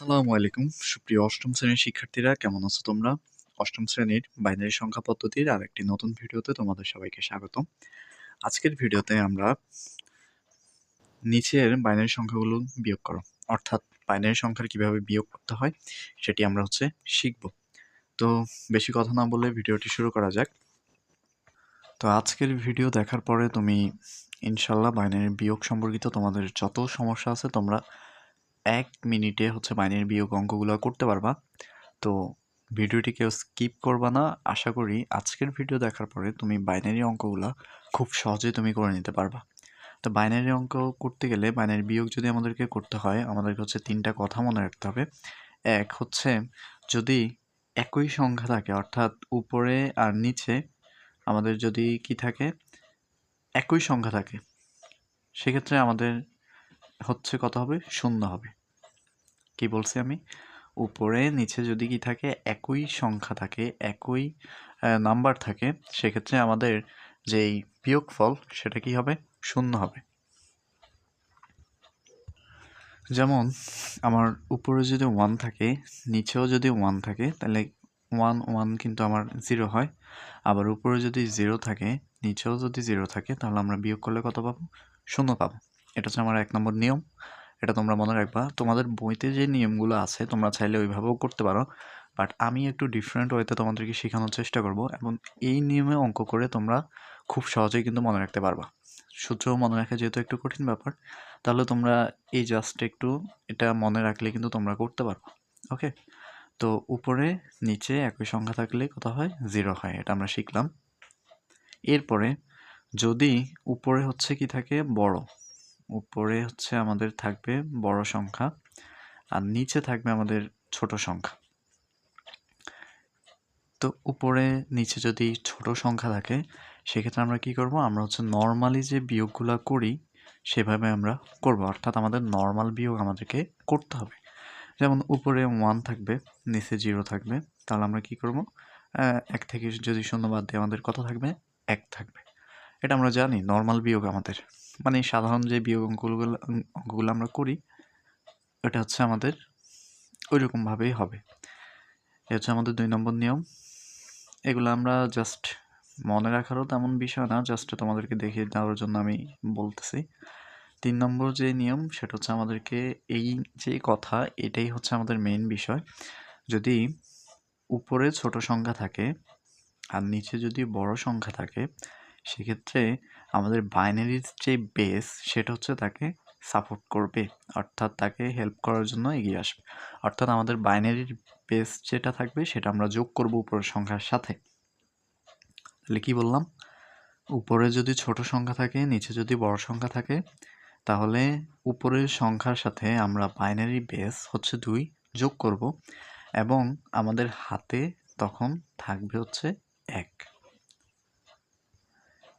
আসসালামু আলাইকুম। সুপ্রিয় অষ্টম শ্রেণির শিক্ষার্থীরা, কেমন আছো তোমরা? অষ্টম শ্রেণির বাইনারি সংখ্যা পদ্ধতির আরেকটি নতুন ভিডিওতে তোমাদের সবাইকে স্বাগতম। আজকের ভিডিওতে আমরা নিচের বাইনারি সংখ্যাগুলো বিয়োগ করো। অর্থাৎ বাইনারি সংখ্যার কীভাবে বিয়োগ করতে হয়, সেটি আমরা হচ্ছে শিখব। তো বেশি কথা না বলে ভিডিওটি শুরু করা যাক। তো আজকের ভিডিও দেখার পরে তুমি ইনশাল্লাহ বাইনারি বিয়োগ সম্পর্কিত তোমাদের যত সমস্যা আছে তোমরা এক মিনিটে হচ্ছে বাইনারি বিয়োগ অঙ্কগুলো করতে পারবা। তো ভিডিওটি কেউ স্কিপ করবা না। আশা করি আজকের ভিডিও দেখার পরে তুমি বাইনারি অঙ্কগুলো খুব সহজেই তুমি করে নিতে পারবা। তো বাইনারি অঙ্ক করতে গেলে বাইনারি বিয়োগ যদি আমাদেরকে করতে হয়, আমাদেরকে হচ্ছে তিনটা কথা মনে রাখতে হবে। এক হচ্ছে যদি একই সংখ্যা থাকে, অর্থাৎ উপরে আর নিচে আমাদের যদি কি থাকে? একই সংখ্যা থাকে, সেক্ষেত্রে আমাদের হচ্ছে কত হবে? শূন্য হবে। কি বলছি আমি? উপরে, নিচে যদি কি থাকে, একই সংখ্যা থাকে, একই নাম্বার থাকে, সেক্ষেত্রে আমাদের যেই বিয়োগফল, সেটা কি হবে? শূন্য হবে। যেমন, আমার উপরে যদি ওয়ান থাকে, নিচেও যদি ওয়ান থাকে, তাহলে ওয়ান ওয়ান কিন্তু আমার জিরো হয়। আবার উপরে যদি জিরো থাকে, নিচেও যদি জিরো থাকে, তাহলে আমরা বিয়োগ করলে কত পাবো? শূন্য পাবো। এটা হচ্ছে আমার এক নম্বর নিয়ম। এটা তোমরা মনে রাখবা। তোমাদের বইতে যে নিয়মগুলো আছে, তোমরা চাইলে ওইভাবেও করতে পারো। বাট আমি একটু ডিফারেন্ট ওয়েতে তোমাদেরকে শেখানোর চেষ্টা করব এবং এই নিয়মে অঙ্ক করে তোমরা খুব সহজেই কিন্তু মনে রাখতে পারবা। সূত্র মনে রাখা যেহেতু একটু কঠিন ব্যাপার, তাহলে তোমরা এই জাস্ট একটু এটা মনে রাখলে কিন্তু তোমরা করতে পারবা। ওকে তো উপরে, নিচে একই সংখ্যা থাকলে কত হয়? জিরো হয়, এটা আমরা শিখলাম। এরপরে যদি উপরে হচ্ছে কি থাকে? বড়। উপরে হচ্ছে আমাদের থাকবে বড় সংখ্যা, আর নিচে থাকবে আমাদের ছোট সংখ্যা। তো উপরে নিচে যদি ছোট সংখ্যা থাকে, সেক্ষেত্রে আমরা কি করব? আমরা হচ্ছে নর্মালি যে বিয়োগগুলো করি, সেভাবে আমরা করব। অর্থাৎ আমাদের নর্মাল বিয়োগ আমাদেরকে করতে হবে। যেমন উপরে ওয়ান থাকবে, নিচে জিরো থাকবে, তাহলে আমরা কি করব? এক থেকে যদি শূন্য বাদ দিয়ে আমাদের কত থাকবে? এক থাকবে। এটা আমরা জানি নর্মাল বিয়োগ আমাদের। মানে সাধারণ যে বিয়োগ অঙ্কগুলো অঙ্কগুলো আমরা করি, এটা হচ্ছে আমাদের ওই রকমভাবেই হবে। এ হচ্ছে আমাদের দুই নম্বর নিয়ম। এগুলো আমরা জাস্ট মনে রাখারও তেমন বিষয় না জাস্ট তোমাদেরকে দেখিয়ে দেওয়ার জন্য আমি বলতেছি। তিন নম্বর যে নিয়ম, সেটা হচ্ছে আমাদেরকে এই যে কথা, এটাই হচ্ছে আমাদের মেইন বিষয়। যদি উপরে ছোট সংখ্যা থাকে আর নিচে যদি বড় সংখ্যা থাকে সেক্ষেত্রে আমাদের বাইনারির যে বেস সেটা হচ্ছে তাকে সাপোর্ট করবে, অর্থাৎ তাকে হেল্প করার জন্য এগিয়ে আসবে। অর্থাৎ আমাদের বাইনারির বেস যেটা থাকবে সেটা আমরা যোগ করব উপরের সংখ্যার সাথে। তাহলে কি বললাম? উপরে যদি ছোট সংখ্যা থাকে, নিচে যদি বড় সংখ্যা থাকে, তাহলে উপরের সংখ্যার সাথে আমরা বাইনারি বেস হচ্ছে দুই যোগ করব এবং আমাদের হাতে তখন থাকবে হচ্ছে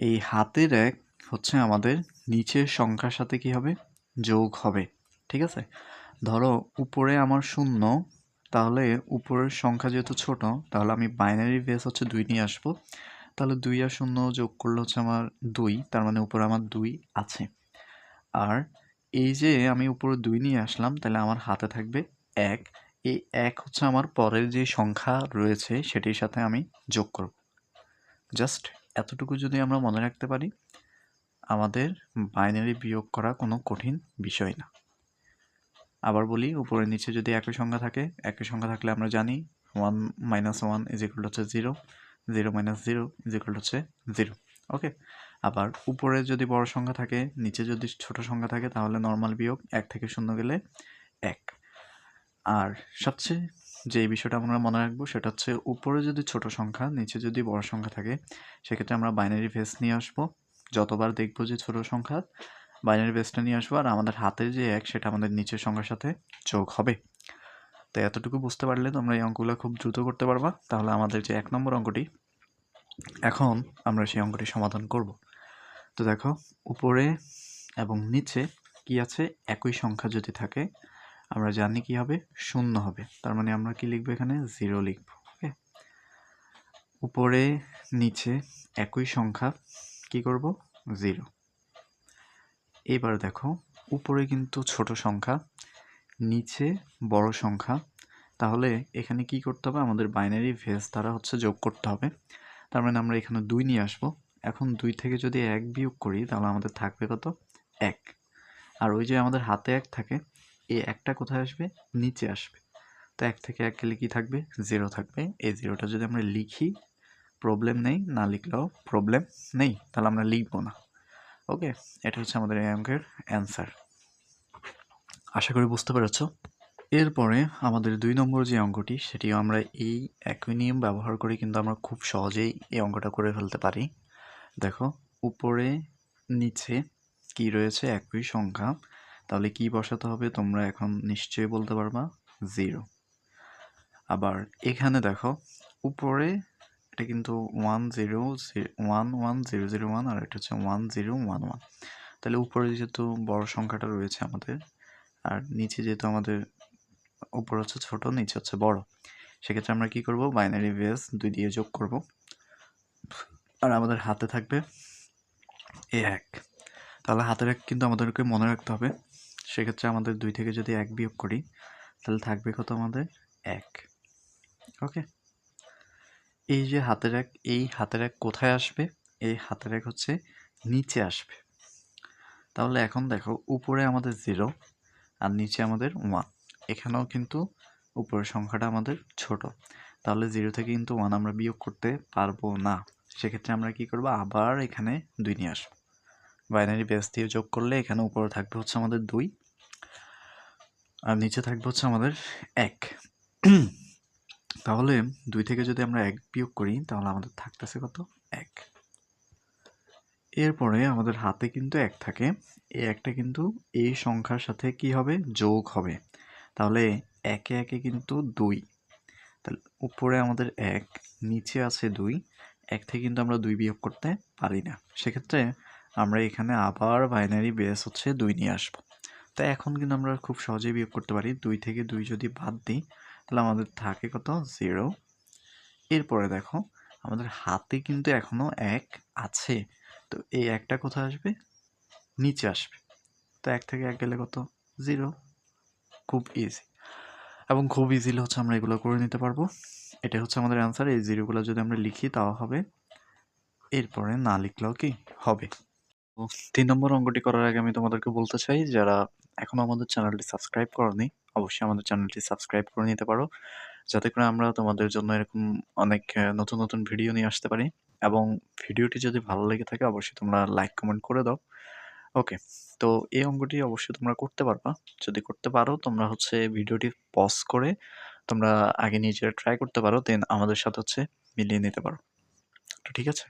এই হাতের এক হচ্ছে আমাদের নিচের সংখ্যার সাথে কি হবে? যোগ হবে। ঠিক আছে? ধরো উপরে আমার শূন্য, তাহলে উপরের সংখ্যা যেহেতু ছোট, তাহলে আমি বাইনারি বেস হচ্ছে দুই নিয়ে আসব। তাহলে দুই আর শূন্য যোগ করলে হচ্ছে আমার দুই, তার মানে উপরে আমার দুই আছে। আর এই যে আমি উপরে দুই নিয়ে আসলাম, তাহলে আমার হাতে থাকবে এক। এই এক হচ্ছে আমার পরের যে সংখ্যা রয়েছে, সেটির সাথে আমি যোগ করব। জাস্ট এতটুকু যদি আমরা মনে রাখতে পারি, আমাদের বাইনারি বিয়োগ করা কোনো কঠিন বিষয় না। আবার বলি উপরে নিচে যদি একই সংখ্যা থাকে, একই সংখ্যা থাকলে আমরা জানি one minus one is equal হচ্ছে zero zero minus zero is equal হচ্ছে জিরো ওকে আবার উপরে যদি বড় সংখ্যা থাকে, নিচে যদি ছোট সংখ্যা থাকে, তাহলে নর্মাল বিয়োগ এক থেকে শূন্য গেলে এক। আর সবচেয়ে যে বিষয়টা আমরা মনে রাখব সেটা হচ্ছে উপরে যদি ছোট সংখ্যা, নিচে যদি বড় সংখ্যা থাকে, সেক্ষেত্রে আমরা বাইনারি ভেস নিয়ে আসব। যতবার দেখব যে ছোট সংখ্যা বাইনারি ভেসটা নিয়ে আসব আর আমাদের হাতের যে এক, সেটা আমাদের নিচের সংখ্যার সাথে যোগ হবে। তো এতটুকু বুঝতে পারলে তোমরা এই অঙ্কগুলো খুব দ্রুত করতে পারবা। তাহলে আমাদের যে এক নম্বর অঙ্কটি, এখন আমরা সেই অঙ্কটি সমাধান করব। তো দেখো, উপরে এবং নিচে কি আছে? একই সংখ্যা যদি থাকে আমরা জানি কি হবে? শূন্য হবে। তার মানে আমরা কি লিখব এখানে? জিরো লিখব, ওকে? উপরে, নিচে একই সংখ্যা কি করব? জিরো। এবার দেখো, উপরে কিন্তু ছোট সংখ্যা, নিচে বড় সংখ্যা। তাহলে এখানে কি করতে হবে? আমাদের বাইনারি ভেস দ্বারা হচ্ছে যোগ করতে হবে। তার মানে আমরা এখানে দুই নিয়ে আসব। এখন দুই থেকে যদি এক বিয়োগ করি, তাহলে আমাদের থাকবে কত? এক। আর ওই যে আমাদের হাতে এক থাকে এই একটা কোথায় আসবে? নিচে আসবে। তো এক থেকে এক গেলে কি থাকবে? জিরো থাকবে। এই জিরোটা যদি আমরা লিখি প্রবলেম নেই, না লিখলেও প্রবলেম নেই, তাহলে আমরা লিখব না। ওকে এটা হচ্ছে আমাদের এই অঙ্কের অ্যান্সার আশা করি বুঝতে পেরেছ। এরপরে আমাদের দুই নম্বর যে অঙ্কটি, সেটিও আমরা এই একই নিয়ম ব্যবহার করে কিন্তু আমরা খুব সহজেই এই অঙ্কটা করে ফেলতে পারি। দেখো, উপরে, নিচে কি রয়েছে? একই সংখ্যা। তাহলে কি বসাতে হবে? তোমরা এখন নিশ্চয়ই বলতে পারবা জিরো আবার এখানে দেখো, উপরে এটা কিন্তু one zero one one zero zero one আর এটা হচ্ছে ওয়ান জিরো ওয়ান ওয়ান তাহলে উপরে যেহেতু বড় সংখ্যাটা রয়েছে আমাদের, আর নিচে যেহেতু আমাদের উপর হচ্ছে ছোট, নিচে হচ্ছে বড়, সেক্ষেত্রে আমরা কি করব? বাইনারি বেস দুই দিয়ে যোগ করব। আর আমাদের হাতে থাকবে এ এক। তাহলে হাতের এক কিন্তু আমাদেরকে মনে রাখতে হবে সেক্ষেত্রে আমাদের দুই থেকে যদি এক বিয়োগ করি, তাহলে থাকবে কত আমাদের? এক। ওকে? এই যে হাতের এক, এই হাতের এক কোথায় আসবে? এই হাতের এক হচ্ছে নিচে আসবে। তাহলে এখন দেখো, উপরে আমাদের জিরো আর নিচে আমাদের ওয়ান এখানেও কিন্তু উপরের সংখ্যাটা আমাদের ছোট। তাহলে জিরো থেকে কিন্তু ওয়ান আমরা বিয়োগ করতে পারব না। সেক্ষেত্রে আমরা কি করব? আবার এখানে দুই নিয়ে আসব। বাইনারি বেস দিয়ে যোগ করলে এখানে উপরে থাকবে হচ্ছে আমাদের দুই। আর নিচে থাকবে হচ্ছে আমাদের এক। তাহলে দুই থেকে যদি আমরা এক বিয়োগ করি, তাহলে আমাদের থাকতেছে কত? এক। এরপরে আমাদের হাতে কিন্তু এক থাকে। এই একটা কিন্তু এই সংখ্যার সাথে কি হবে? যোগ হবে। তাহলে একে একে কিন্তু দুই। তাহলে উপরে আমাদের এক, নিচে আছে দুই। এক থেকে কিন্তু আমরা দুই বিয়োগ করতে পারি না। সেক্ষেত্রে আমরা এখানে আবার বাইনারি বেস হচ্ছে দুই নিয়ে আসব। তাই এখন কিন্তু আমরা খুব সহজেই বিয়োগ করতে পারি। দুই থেকে দুই যদি বাদ দিই, তাহলে আমাদের থাকে কত? জিরো। এরপরে দেখো, আমাদের হাতে কিন্তু এখনও এক আছে। তো এই একটা কোথায় আসবে? নিচে আসবে। তো এক থেকে এক গেলে কত? জিরো। খুব ইজি এবং খুব ইজিলি হচ্ছে আমরা এগুলো করে নিতে পারব। এটা হচ্ছে আমাদের অ্যান্সার এই জিরোগুলো যদি আমরা লিখি, তাও হবে। এরপরে না লিখলেও কি? হবে। তিন নম্বর অঙ্কটি করার আগে আমি তোমাদেরকে বলতে চাই, যারা এখনও আমাদের চ্যানেলটি সাবস্ক্রাইব করনি, অবশ্যই আমাদের চ্যানেলটি সাবস্ক্রাইব করে নিতে পারো, যাতে করে আমরা তোমাদের জন্য এরকম অনেক নতুন নতুন ভিডিও নিয়ে আসতে পারি এবং ভিডিওটি যদি ভালো লেগে থাকে অবশ্যই তোমরা লাইক, কমেন্ট করে দাও। ওকে, তো এই অঙ্কটি অবশ্যই তোমরা করতে পারবা। যদি করতে পারো, তোমরা হচ্ছে ভিডিওটি পজ করে তোমরা আগে নিজেরা ট্রাই করতে পারো দেন আমাদের সাথে হচ্ছে মিলিয়ে নিতে পারো। তো ঠিক আছে?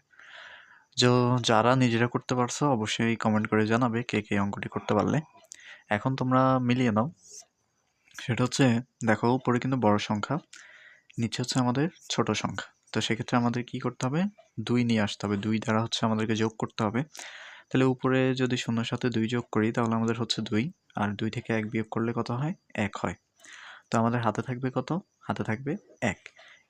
যারা নিজেরা করতে পারছ, অবশ্যই কমেন্ট করে জানাবে কে কে অঙ্কটি করতে পারলে। এখন তোমরা মিলিয়ে নাও। সেটা হচ্ছে, দেখো, উপরে কিন্তু বড় সংখ্যা, নিচে হচ্ছে আমাদের ছোট সংখ্যা। তো সেক্ষেত্রে আমাদের কি করতে হবে? দুই নিয়ে আসতে হবে। দুই দ্বারা হচ্ছে আমাদেরকে যোগ করতে হবে। তাহলে উপরে যদি শূন্যর সাথে দুই যোগ করি, তাহলে আমাদের হচ্ছে দুই। আর দুই থেকে এক বিয়োগ করলে কত হয়? এক হয়। তো আমাদের হাতে থাকবে কত? হাতে থাকবে এক।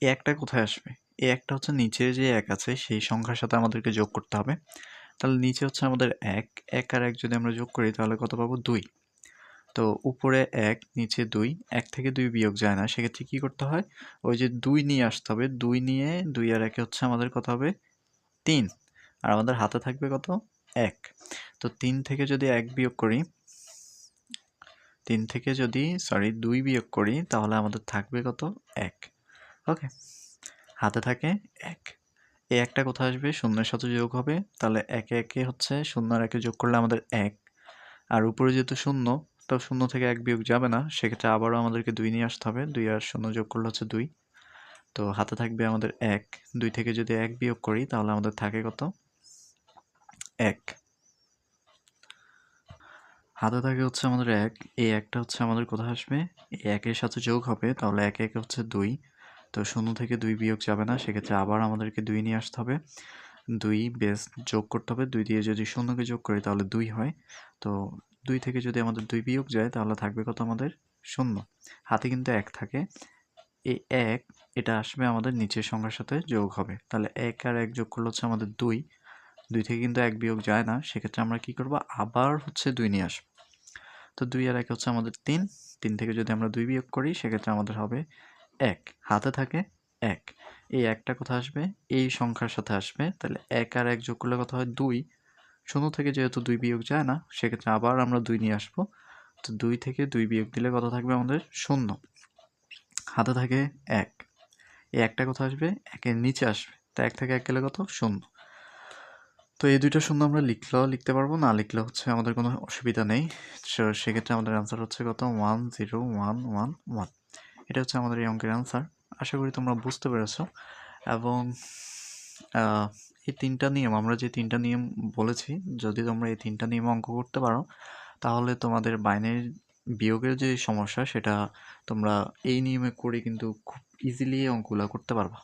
এ একটা কোথায় আসবে? এ একটা হচ্ছে নিচে যে এক আছে, সেই সংখ্যার সাথে আমাদেরকে যোগ করতে হবে। তাহলে নিচে হচ্ছে আমাদের এক। এক আর এক যদি আমরা যোগ করি, তাহলে কত পাবো? দুই। তো উপরে এক, নিচে দুই, এক থেকে দুই বিয়োগ যায় না। সেক্ষেত্রে কী করতে হয়? ওই যে দুই নিয়ে আসতে হবে। দুই নিয়ে দুই আর একে হচ্ছে আমাদের কত হবে? তিন। আর আমাদের হাতে থাকবে কত? এক। তো তিন থেকে যদি এক বিয়োগ করি, তিন থেকে যদি সরি দুই বিয়োগ করি, তাহলে আমাদের থাকবে কত? এক। ওকে। হাতে থাকে এক। এ একটা কোথায় আসবে? শূন্যের সাথে যোগ হবে। তাহলে একে একে হচ্ছে শূন্য আর একে যোগ করলে আমাদের এক। আর উপরে যেহেতু শূন্য তো শূন্য থেকে এক বিয়োগ যাবে না, সেক্ষেত্রে আবারও আমাদেরকে দুই নিয়ে আসতে হবে। দুই আর শূন্য যোগ করলে হচ্ছে দুই। তো হাতে থাকবে আমাদের এক। দুই থেকে যদি এক বিয়োগ করি, তাহলে আমাদের থাকে কত? এক। হাতে থাকে হচ্ছে আমাদের এক। এই একটা হচ্ছে আমাদের কোথায় আসবে? এই একের সাথে যোগ হবে, তাহলে এক এক হচ্ছে দুই। তো শূন্য থেকে দুই বিয়োগ যাবে না, সেক্ষেত্রে আবার আমাদেরকে দুই নিয়ে আসতে হবে। দুই বেস যোগ করতে হবে। দুই দিয়ে যদি শূন্যকে যোগ করি, তাহলে দুই হয়। তো দুই থেকে যদি আমাদের দুই বিয়োগ যায়, তাহলে থাকবে কত আমাদের? শূন্য। হাতে কিন্তু এক থাকে। এই এক, এটা আসবে আমাদের নিচের সংখ্যার সাথে যোগ হবে। তাহলে এক আর এক যোগ করলে হচ্ছে আমাদের দুই। দুই থেকে কিন্তু এক বিয়োগ যায় না। সেক্ষেত্রে আমরা কি করব? আবার হচ্ছে দুই নিয়ে আসব। তো দুই আর এক হচ্ছে আমাদের তিন। তিন থেকে যদি আমরা দুই বিয়োগ করি, সেক্ষেত্রে আমাদের হবে এক। হাতে থাকে এক। এই একটা কথা আসবে? এই সংখ্যার সাথে আসবে। তাহলে এক আর এক যোগ করলে কথা হয়? দুই। শূন্য থেকে যেহেতু দুই বিয়োগ যায় না, সেক্ষেত্রে আবার আমরা দুই নিয়ে আসব। তো দুই থেকে দুই বিয়োগ দিলে কত থাকবে আমাদের? শূন্য। হাতে থাকে এক। এই একটা কথা আসবে? একের নিচে আসবে। তো এক থেকে এক গেলে কত? শূন্য। তো এই দুইটা শূন্য আমরা লিখলেও লিখতে পারব, না লিখলে হচ্ছে আমাদের কোনো অসুবিধা নেই। সেক্ষেত্রে আমাদের অ্যান্সার হচ্ছে কত? One zero one one one এটা হচ্ছে আমাদের এই অঙ্কের অ্যান্সার আশা করি তোমরা বুঝতে পেরেছ। এবং এই তিনটা নিয়ম, আমরা যে তিনটা নিয়ম বলেছি, যদি তোমরা এই তিনটা নিয়ম অঙ্ক করতে পারো, তাহলে তোমাদের বাইনের বিয়োগের যে সমস্যা, সেটা তোমরা এই নিয়মে করে কিন্তু খুব ইজিলি অঙ্কগুলো করতে পারবা।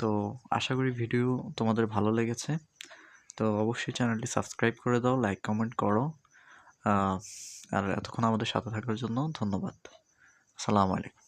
তো আশা করি ভিডিও তোমাদের ভালো লেগেছে। তো অবশ্যই চ্যানেলটি সাবস্ক্রাইব করে দাও লাইক কমেন্ট করো। আর এতক্ষণ আমাদের সাথে থাকার জন্য ধন্যবাদ। আসসালামু আলাইকুম।